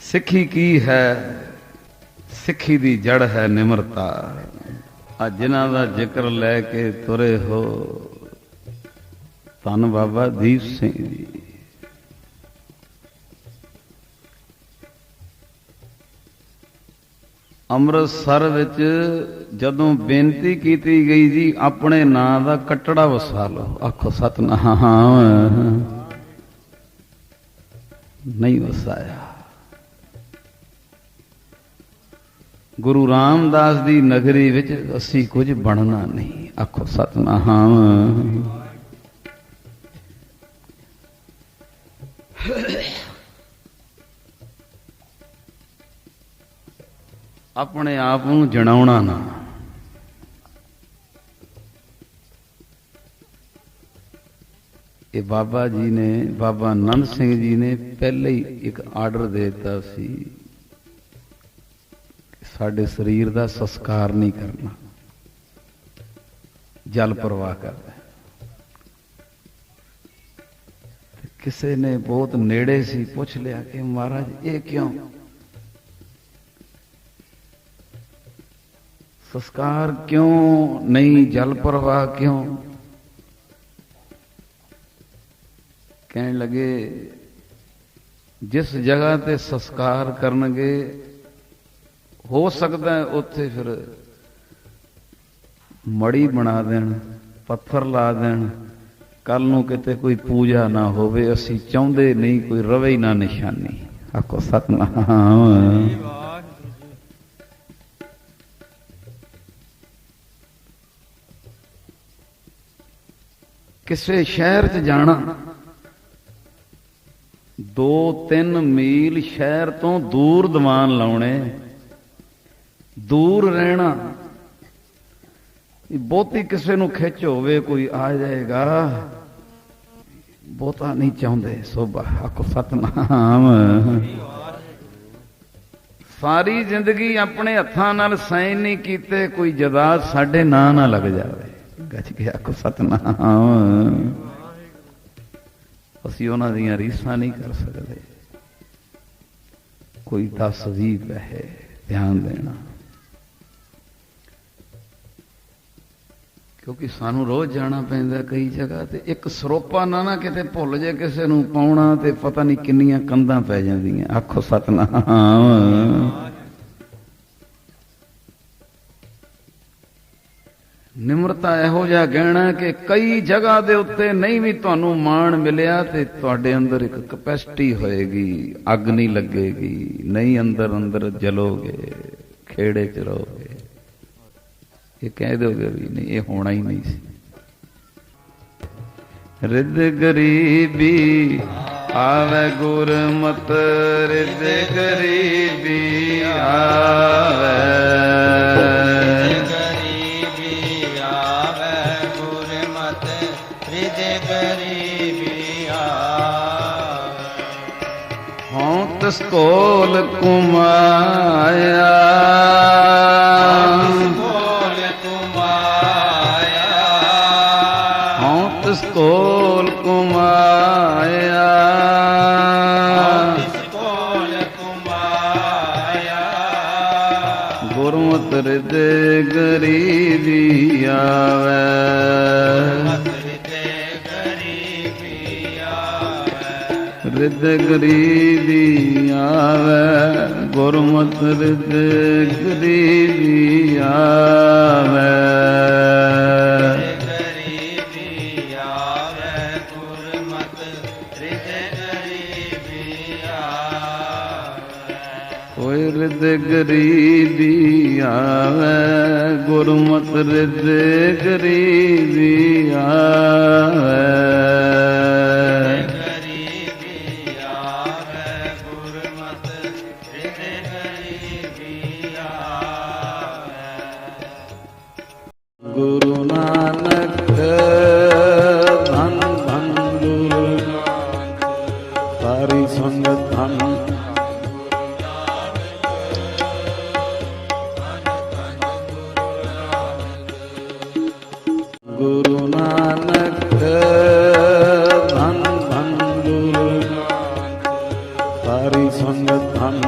ਸਿੱਖੀ ਕੀ ਹੈ? ਸਿੱਖੀ ਦੀ ਜੜ ਹੈ ਨਿਮਰਤਾ। ਆ ਜਿਨ੍ਹਾਂ ਦਾ ਜ਼ਿਕਰ ਲੈ ਕੇ ਤੁਰੇ ਹੋ, ਧੰਨ ਬਾਬਾ ਦੀਪ ਸਿੰਘ ਜੀ। ਅੰਮ੍ਰਿਤਸਰ ਵਿੱਚ ਜਦੋਂ ਬੇਨਤੀ ਕੀਤੀ ਗਈ ਜੀ, ਆਪਣੇ ਨਾਂ ਦਾ ਕਟੜਾ ਵਸਾ ਲਓ। ਆਖੋ, ਸਤਨਾਮ। ਨਹੀਂ ਵਸਾਇਆ। ਗੁਰੂ ਰਾਮਦਾਸ ਦੀ ਨਗਰੀ ਵਿੱਚ ਅਸੀਂ ਕੁਝ ਬਣਨਾ ਨਹੀਂ। ਆਖੋ ਸਤਨਾਮ। ਆਪਣੇ ਆਪ ਨੂੰ ਜਣਾਉਣਾ ਨਾ। ਇਹ ਬਾਬਾ ਜੀ ਨੇ, ਬਾਬਾ ਨੰਦ ਸਿੰਘ ਜੀ ਨੇ ਪਹਿਲੇ ਹੀ ਇੱਕ ਆਰਡਰ ਦੇ ਦਿੱਤਾ ਸੀ। ਸਾਡੇ ਸਰੀਰ ਦਾ ਸੰਸਕਾਰ ਨਹੀਂ ਕਰਨਾ। ਜਲ ਪ੍ਰਵਾਹ ਕਰਦਾ ਕਿਸੇ ਨੇ ਬਹੁਤ ਨੇੜੇ ਸੀ, ਪੁੱਛ ਲਿਆ ਕਿ ਮਹਾਰਾਜ, ਇਹ ਕਿਉਂ? ਸੰਸਕਾਰ ਕਿਉਂ ਨਹੀਂ, ਜਲ ਪ੍ਰਵਾਹ ਕਿਉਂ? ਕਹਿਣ ਲੱਗੇ, ਜਿਸ ਜਗ੍ਹਾ ਤੇ ਸੰਸਕਾਰ ਕਰਨਗੇ ਹੋ ਸਕਦਾ ਉੱਥੇ ਫਿਰ ਮੜੀ ਬਣਾ ਦੇਣ, ਪੱਥਰ ਲਾ ਦੇਣ। ਕੱਲ ਨੂੰ ਕਿਤੇ ਕੋਈ ਪੂਜਾ ਨਾ ਹੋਵੇ, ਅਸੀਂ ਚਾਹੁੰਦੇ ਨਹੀਂ ਕੋਈ ਰਵੇ ਨਾ ਨਿਸ਼ਾਨੀ। ਆਖੋ ਸਤਨਾਮ। ਕਿਸੇ ਸ਼ਹਿਰ 'ਚ ਜਾਣਾ 2-3 ਮੀਲ ਸ਼ਹਿਰ ਤੋਂ ਦੂਰ ਦੀਵਾਨ ਲਾਉਣੇ। ਦੂਰ ਰਹਿਣਾ। ਬਹੁਤੀ ਕਿਸੇ ਨੂੰ ਖਿੱਚ ਹੋਵੇ, ਕੋਈ ਆ ਜਾਏਗਾ। ਬਹੁਤਾ ਨਹੀਂ ਚਾਹੁੰਦੇ, ਸੋਭਾ ਆਖੋ ਸਤਨਾਮ। ਸਾਰੀ ਜ਼ਿੰਦਗੀ ਆਪਣੇ ਹੱਥਾਂ ਨਾਲ ਸਾਈਨ ਨਹੀਂ ਕੀਤੇ, ਕੋਈ ਜਦਾਦ ਸਾਡੇ ਨਾਂ ਨਾ ਲੱਗ ਜਾਵੇ। ਗੱਜ ਕੇ ਆਖੋ ਸਤਨਾਮ। ਅਸੀਂ ਉਹਨਾਂ ਦੀਆਂ ਰੀਸਾਂ ਨਹੀਂ ਕਰ ਸਕਦੇ। ਕੋਈ 10 20 ਪੈਸੇ ਧਿਆਨ ਦੇਣਾ। ਕਿਉਂਕਿ ਸਾਨੂੰ ਰੋਜ਼ ਜਾਣਾ ਪੈਂਦਾ ਕਈ ਜਗ੍ਹਾ ਤੇ। ਇੱਕ ਸਰੋਪਾ ਨਾ ਨਾ ਕਿਤੇ ਭੁੱਲ ਜੇ ਕਿਸੇ ਨੂੰ ਪਾਉਣਾ ਤੇ ਪਤਾ ਨਹੀਂ ਕਿੰਨੀਆਂ ਕੰਧਾਂ ਪੈ ਜਾਂਦੀਆਂ। ਆਖੋ ਸਤਨਾਮ। ਨਿਮਰਤਾ ਇਹੋ ਜਿਹਾ ਗਹਿਣਾ ਕਿ ਕਈ ਜਗ੍ਹਾ ਦੇ ਉੱਤੇ ਨਹੀਂ ਵੀ ਤੁਹਾਨੂੰ ਮਾਣ ਮਿਲਿਆ ਤੇ ਤੁਹਾਡੇ ਅੰਦਰ ਇੱਕ ਕਪੈਸਿਟੀ ਹੋਏਗੀ, ਅੱਗ ਨਹੀਂ ਲੱਗੇਗੀ, ਨਹੀਂ ਅੰਦਰ ਅੰਦਰ ਜਲੋਗੇ, ਖੇੜੇ ਚ ਰਹੋਗੇ। ਇਹ ਕਹਿ ਦੋਗੇ ਵੀ ਨਹੀਂ ਇਹ ਹੋਣਾ ਹੀ ਨਹੀਂ ਸੀ। ਰਿੱਧ ਗਰੀਬੀ ਆਵੇ ਗੁਰਮਤ ਰਿੱਧ ਗਰੀਬੀ ਆਵੇ। ਗਰੀਬੀ ਆਵੇ ਗੁਰਮਤ ਹਿਰਦੇ ਗਰੀਬੀ ਆਵੇ। ਹਉ ਤਿਸ ਕੋਲ ਕੁਮਾਇਆ ਗੁਰਮਤਿ ਹਿਰਦੇ ਗਰੀਬੀ ਆਵੇ। ਗਰੀਬੀ ਆਵੇ ਰਿਦ ਗਰੀਬੀ ਆਵੇ ਗੁਰਮਤਿ ਰਿਦ ਗਰੀਬੀ ਆਵੇ। ਕੋਈ ਰਿਦ ਗਰੀਬੀ ਆਵੇ ਗੁਰਮਤਿ ਰਿਦ ਗਰੀਬੀ ਆਵੇ ਗਰੀਬੀ ਆਵੇ ਗੁਰਮਤ ਹਿਰਦੇ ਗਰੀਬੀ ਗੁਰੂ ਨਾਨਕ ਧੰਨ ਧੰਨ ਗੁਰੂ ਨਾਨਕ ਸਾਰੀ ਸੰਗਤ ਧੰਨ